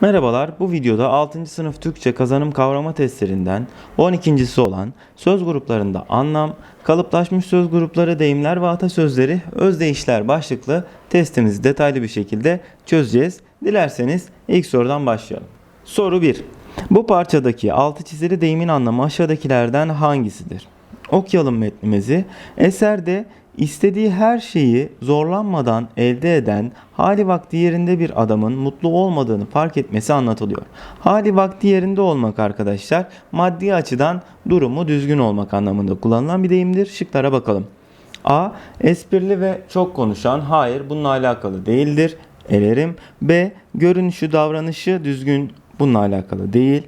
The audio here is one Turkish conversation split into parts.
Merhabalar, bu videoda 6. sınıf Türkçe kazanım kavrama testlerinden 12.si olan söz gruplarında anlam, kalıplaşmış söz grupları, deyimler ve atasözleri, özdeyişler başlıklı testimizi detaylı bir şekilde çözeceğiz. Dilerseniz ilk sorudan başlayalım. Soru 1. Bu parçadaki altı çizili deyimin anlamı aşağıdakilerden hangisidir? Okuyalım metnimizi. Eserde istediği her şeyi zorlanmadan elde eden, hali vakti yerinde bir adamın mutlu olmadığını fark etmesi anlatılıyor. Hali vakti yerinde olmak arkadaşlar maddi açıdan durumu düzgün olmak anlamında kullanılan bir deyimdir. Şıklara bakalım. A. Esprili ve çok konuşan. Hayır bununla alakalı değildir. Elerim. B. Görünüşü davranışı düzgün. Bununla alakalı değil.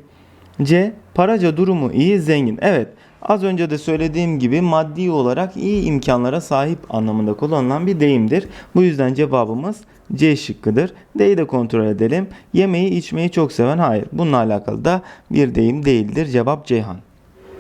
C. Paraca durumu iyi zengin. Evet az önce de söylediğim gibi maddi olarak iyi imkanlara sahip anlamında kullanılan bir deyimdir. Bu yüzden cevabımız C şıkkıdır. D'yi de kontrol edelim. Yemeği içmeyi çok seven hayır. Bununla alakalı da bir deyim değildir. Cevap Ceyhan.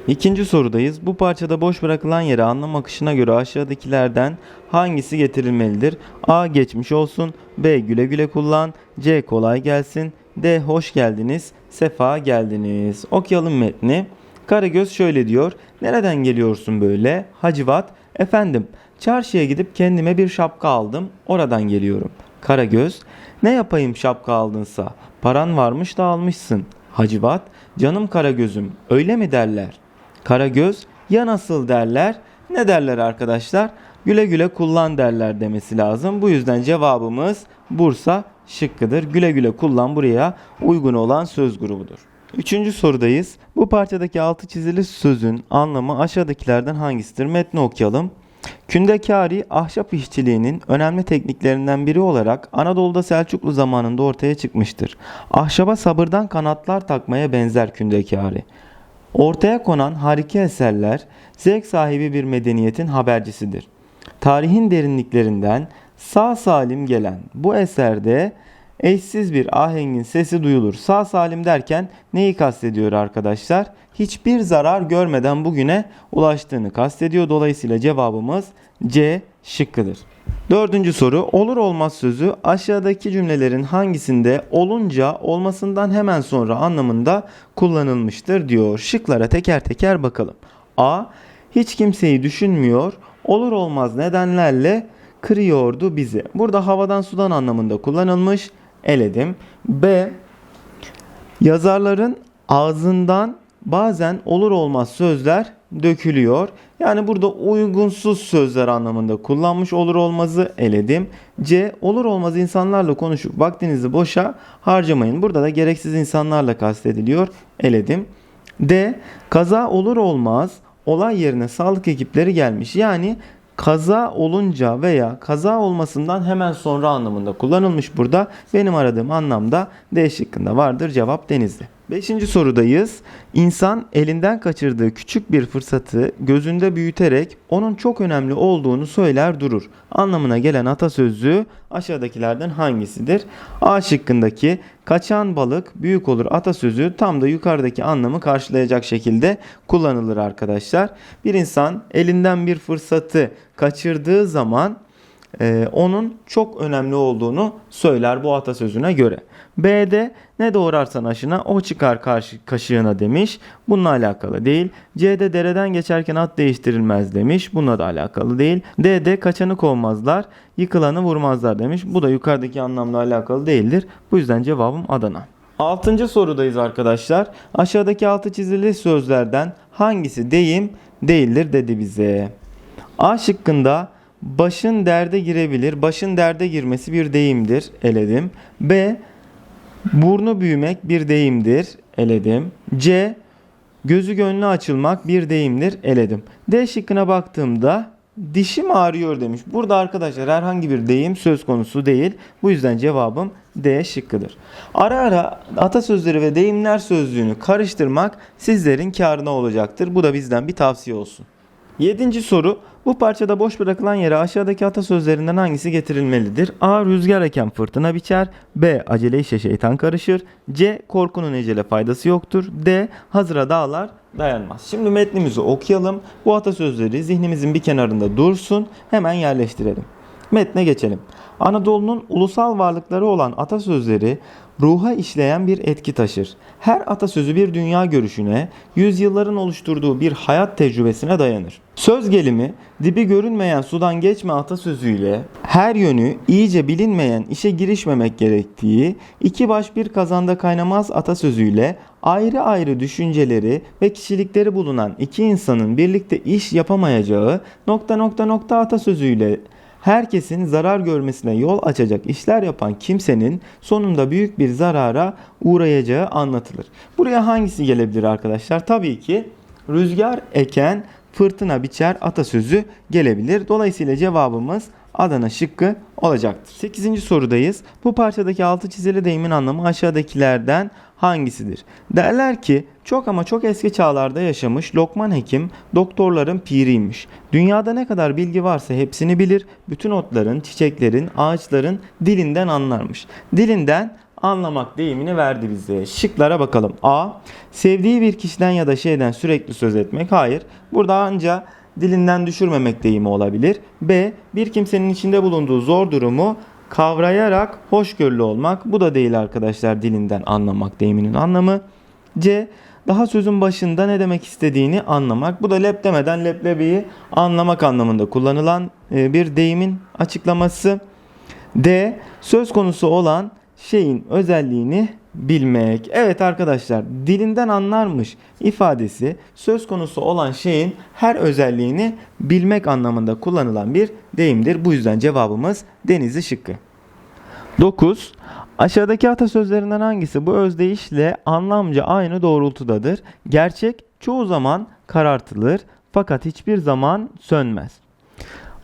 İkinci sorudayız. Bu parçada boş bırakılan yere anlam akışına göre aşağıdakilerden hangisi getirilmelidir? A. Geçmiş olsun. B. Güle güle kullan. C. Kolay gelsin. D. Hoş geldiniz. Sefa geldiniz. Okuyalım metni. Karagöz şöyle diyor. Nereden geliyorsun böyle? Hacivat. Efendim çarşıya gidip kendime bir şapka aldım. Oradan geliyorum. Karagöz. Ne yapayım şapka aldınsa? Paran varmış da almışsın. Hacivat. Canım Karagöz'üm öyle mi derler? Karagöz ya nasıl derler? Ne derler arkadaşlar? Güle güle kullan derler demesi lazım. Bu yüzden cevabımız Bursa şıkkıdır. Güle güle kullan buraya uygun olan söz grubudur. Üçüncü sorudayız. Bu parçadaki altı çizili sözün anlamı aşağıdakilerden hangisidir? Metni okuyalım. Kündekari ahşap işçiliğinin önemli tekniklerinden biri olarak Anadolu'da Selçuklu zamanında ortaya çıkmıştır. Ahşaba sabırdan kanatlar takmaya benzer kündekari. Ortaya konan harika eserler zevk sahibi bir medeniyetin habercisidir. Tarihin derinliklerinden sağ salim gelen bu eserde eşsiz bir ahengin sesi duyulur. Sağ salim derken neyi kastediyor arkadaşlar? Hiçbir zarar görmeden bugüne ulaştığını kastediyor. Dolayısıyla cevabımız C şıkkıdır. Dördüncü soru olur olmaz sözü aşağıdaki cümlelerin hangisinde olunca olmasından hemen sonra anlamında kullanılmıştır diyor. Şıklara teker teker bakalım. A. Hiç kimseyi düşünmüyor. Olur olmaz nedenlerle kırıyordu bizi. Burada havadan sudan anlamında kullanılmış. Eledim. B. Yazarların ağzından bazen olur olmaz sözler dökülüyor. Yani burada uygunsuz sözler anlamında kullanmış olur olmazı eledim. C. Olur olmaz insanlarla konuşup vaktinizi boşa harcamayın. Burada da gereksiz insanlarla kastediliyor. Eledim. D. Kaza olur olmaz olay yerine sağlık ekipleri gelmiş. Yani kaza olunca veya kaza olmasından hemen sonra anlamında kullanılmış burada. Benim aradığım anlamda D şıkkında vardır. Cevap Denizli. Beşinci sorudayız. İnsan elinden kaçırdığı küçük bir fırsatı gözünde büyüterek onun çok önemli olduğunu söyler durur. Anlamına gelen atasözü aşağıdakilerden hangisidir? A şıkkındaki kaçan balık büyük olur atasözü tam da yukarıdaki anlamı karşılayacak şekilde kullanılır arkadaşlar. Bir insan elinden bir fırsatı kaçırdığı zaman e, onun çok önemli olduğunu söyler bu atasözüne göre. B'de ne doğrarsan aşına o çıkar karşı kaşığına demiş. Bununla alakalı değil. C'de dereden geçerken at değiştirilmez demiş. Bununla da alakalı değil. D'de kaçanı kovmazlar, yıkılanı vurmazlar demiş. Bu da yukarıdaki anlamla alakalı değildir. Bu yüzden cevabım Adana. Altıncı sorudayız arkadaşlar. Aşağıdaki altı çizili sözlerden hangisi deyim değildir dedi bize. A şıkkında başın derde girebilir. Başın derde girmesi bir deyimdir. Eledim. B. Burnu büyümek bir deyimdir. Eledim. C. Gözü gönlü açılmak bir deyimdir. Eledim. D şıkkına baktığımda dişim ağrıyor demiş. Burada arkadaşlar herhangi bir deyim söz konusu değil. Bu yüzden cevabım D şıkkıdır. Ara ara atasözleri ve deyimler sözlüğünü karıştırmak sizlerin karına olacaktır. Bu da bizden bir tavsiye olsun. Yedinci soru. Bu parçada boş bırakılan yere aşağıdaki atasözlerinden hangisi getirilmelidir? A. Rüzgar eken fırtına biçer. B. Acele işe şeytan karışır. C. Korkunun ecele faydası yoktur. D. Hazıra dağlar dayanmaz. Şimdi metnimizi okuyalım. Bu atasözleri zihnimizin bir kenarında dursun. Hemen yerleştirelim. Metne geçelim. Anadolu'nun ulusal varlıkları olan atasözleri ruha işleyen bir etki taşır. Her atasözü bir dünya görüşüne, yüzyılların oluşturduğu bir hayat tecrübesine dayanır. Söz gelimi, dibi görünmeyen sudan geçme atasözüyle her yönü iyice bilinmeyen işe girişmemek gerektiği, iki baş bir kazanda kaynamaz atasözüyle ayrı ayrı düşünceleri ve kişilikleri bulunan iki insanın birlikte iş yapamayacağı nokta nokta nokta atasözüyle herkesin zarar görmesine yol açacak işler yapan kimsenin sonunda büyük bir zarara uğrayacağı anlatılır. Buraya hangisi gelebilir arkadaşlar? Tabii ki rüzgar eken fırtına biçer atasözü gelebilir. Dolayısıyla cevabımız Adana şıkkı olacaktır. 8. sorudayız. Bu parçadaki altı çizili deyimin anlamı aşağıdakilerden hangisidir? Derler ki çok ama çok eski çağlarda yaşamış Lokman Hekim doktorların piriymiş. Dünyada ne kadar bilgi varsa hepsini bilir. Bütün otların, çiçeklerin, ağaçların dilinden anlarmış. Dilinden anlamak deyimini verdi bize. Şıklara bakalım. A. Sevdiği bir kişiden ya da şeyden sürekli söz etmek. Hayır. Burada anca dilinden düşürmemek deyimi olabilir. B. Bir kimsenin içinde bulunduğu zor durumu kavrayarak hoşgörülü olmak. Bu da değil arkadaşlar dilinden anlamak deyiminin anlamı. C. Daha sözün başında ne demek istediğini anlamak. Bu da lep demeden leblebiyi anlamak anlamında kullanılan e, bir deyimin açıklaması. D. Söz konusu olan şeyin özelliğini bilmek. Evet arkadaşlar dilinden anlarmış ifadesi söz konusu olan şeyin her özelliğini bilmek anlamında kullanılan bir deyimdir. Bu yüzden cevabımız Denizli şıkkı. 9. Aşağıdaki atasözlerinden hangisi bu özdeyişle anlamca aynı doğrultudadır? Gerçek çoğu zaman karartılır fakat hiçbir zaman sönmez.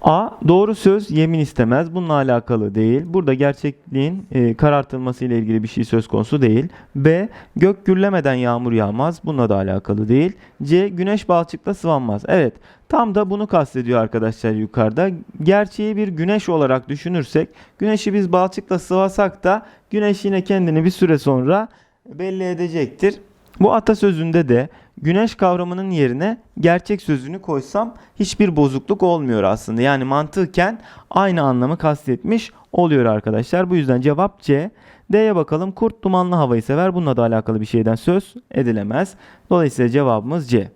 A. Doğru söz yemin istemez. Bununla alakalı değil. Burada gerçekliğin e, karartılması ile ilgili bir şey söz konusu değil. B. Gök gürlemeden yağmur yağmaz. Bununla da alakalı değil. C. Güneş balçıkta sıvanmaz. Evet. Tam da bunu kastediyor arkadaşlar yukarıda. Gerçeği bir güneş olarak düşünürsek, güneşi biz balçıkla sıvasak da güneş yine kendini bir süre sonra belli edecektir. Bu atasözünde de güneş kavramının yerine gerçek sözünü koysam hiçbir bozukluk olmuyor aslında. Yani mantıken aynı anlamı kastetmiş oluyor arkadaşlar. Bu yüzden cevap C. D'ye bakalım. Kurt dumanlı havayı sever. Bununla da alakalı bir şeyden söz edilemez. Dolayısıyla cevabımız C.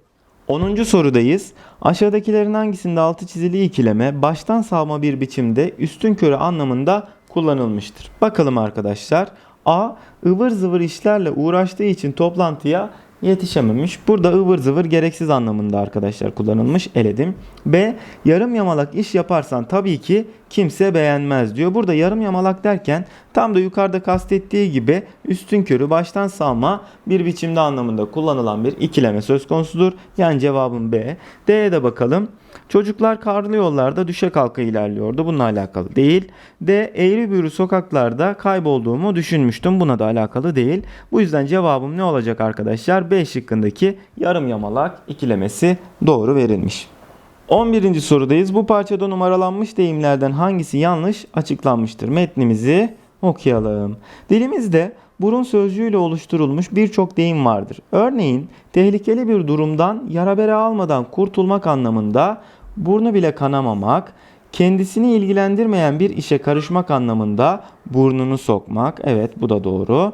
10. sorudayız. Aşağıdakilerin hangisinde altı çizili ikileme baştan savma bir biçimde üstün körü anlamında kullanılmıştır? Bakalım arkadaşlar. A. ıvır zıvır işlerle uğraştığı için toplantıya yetişememiş. Burada ıvır zıvır gereksiz anlamında arkadaşlar kullanılmış. Eledim. B. Yarım yamalak iş yaparsan tabii ki kimse beğenmez diyor. Burada yarım yamalak derken tam da yukarıda kastettiği gibi üstün körü baştan sağma bir biçimde anlamında kullanılan bir ikileme söz konusudur. Yani cevabım B. D'ye de bakalım. Çocuklar karlı yollarda düşe kalka ilerliyordu. Bununla alakalı değil. D. Eğri büğrü sokaklarda kaybolduğumu düşünmüştüm. Buna da alakalı değil. Bu yüzden cevabım ne olacak arkadaşlar? B şıkkındaki yarım yamalak ikilemesi doğru verilmiş. 11. sorudayız. Bu parçada numaralanmış deyimlerden hangisi yanlış açıklanmıştır? Metnimizi okuyalım. Dilimizde burun sözcüğüyle oluşturulmuş birçok deyim vardır. Örneğin tehlikeli bir durumdan yara bere almadan kurtulmak anlamında burnu bile kanamamak, kendisini ilgilendirmeyen bir işe karışmak anlamında burnunu sokmak. Evet bu da doğru.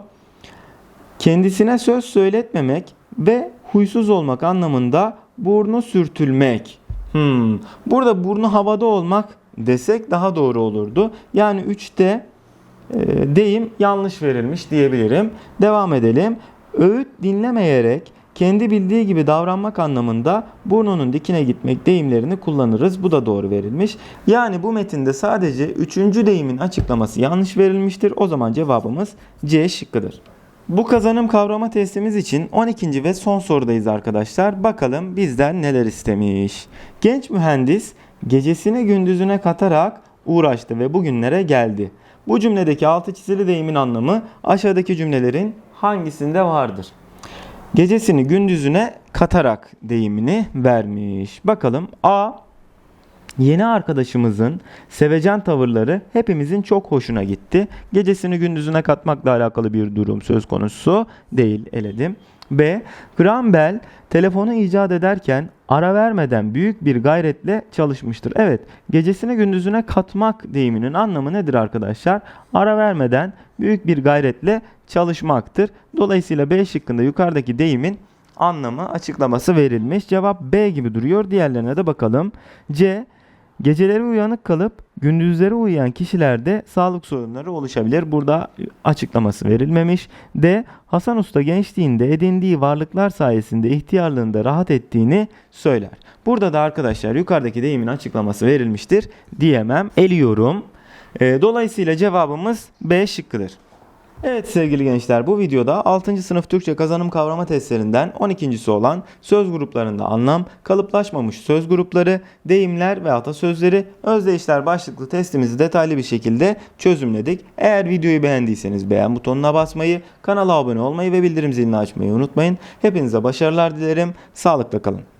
Kendisine söz söyletmemek ve huysuz olmak anlamında burnu sürtülmek. Hmm. Burada burnu havada olmak desek daha doğru olurdu. Yani 3'te e, deyim yanlış verilmiş diyebilirim. Devam edelim. Öğüt dinlemeyerek kendi bildiği gibi davranmak anlamında burnunun dikine gitmek deyimlerini kullanırız. Bu da doğru verilmiş. Yani bu metinde sadece 3. deyimin açıklaması yanlış verilmiştir. O zaman cevabımız C şıkkıdır. Bu kazanım kavrama testimiz için 12. ve son sorudayız arkadaşlar. Bakalım bizden neler istemiş. Genç mühendis gecesini gündüzüne katarak uğraştı ve bugünlere geldi. Bu cümledeki altı çizili deyimin anlamı aşağıdaki cümlelerin hangisinde vardır? Gecesini gündüzüne katarak deyimini vermiş. Bakalım A. Yeni arkadaşımızın sevecen tavırları hepimizin çok hoşuna gitti. Gecesini gündüzüne katmakla alakalı bir durum söz konusu değil eledim. B. Graham Bell telefonu icat ederken ara vermeden büyük bir gayretle çalışmıştır. Evet, gecesini gündüzüne katmak deyiminin anlamı nedir arkadaşlar? Ara vermeden büyük bir gayretle çalışmaktır. Dolayısıyla B şıkkında yukarıdaki deyimin anlamı açıklaması verilmiş. Cevap B gibi duruyor. Diğerlerine de bakalım. C. Geceleri uyanık kalıp gündüzleri uyuyan kişilerde sağlık sorunları oluşabilir. Burada açıklaması verilmemiş. D. Hasan Usta gençliğinde edindiği varlıklar sayesinde ihtiyarlığında rahat ettiğini söyler. Burada da arkadaşlar yukarıdaki deyimin açıklaması verilmiştir diyemem. Eliyorum. Ee, dolayısıyla cevabımız B şıkkıdır. Evet sevgili gençler bu videoda 6. sınıf Türkçe kazanım kavrama testlerinden 12.si olan söz gruplarında anlam, kalıplaşmamış söz grupları, deyimler ve atasözleri, özdeyişler başlıklı testimizi detaylı bir şekilde çözümledik. Eğer videoyu beğendiyseniz beğen butonuna basmayı, kanala abone olmayı ve bildirim zilini açmayı unutmayın. Hepinize başarılar dilerim. Sağlıkla kalın.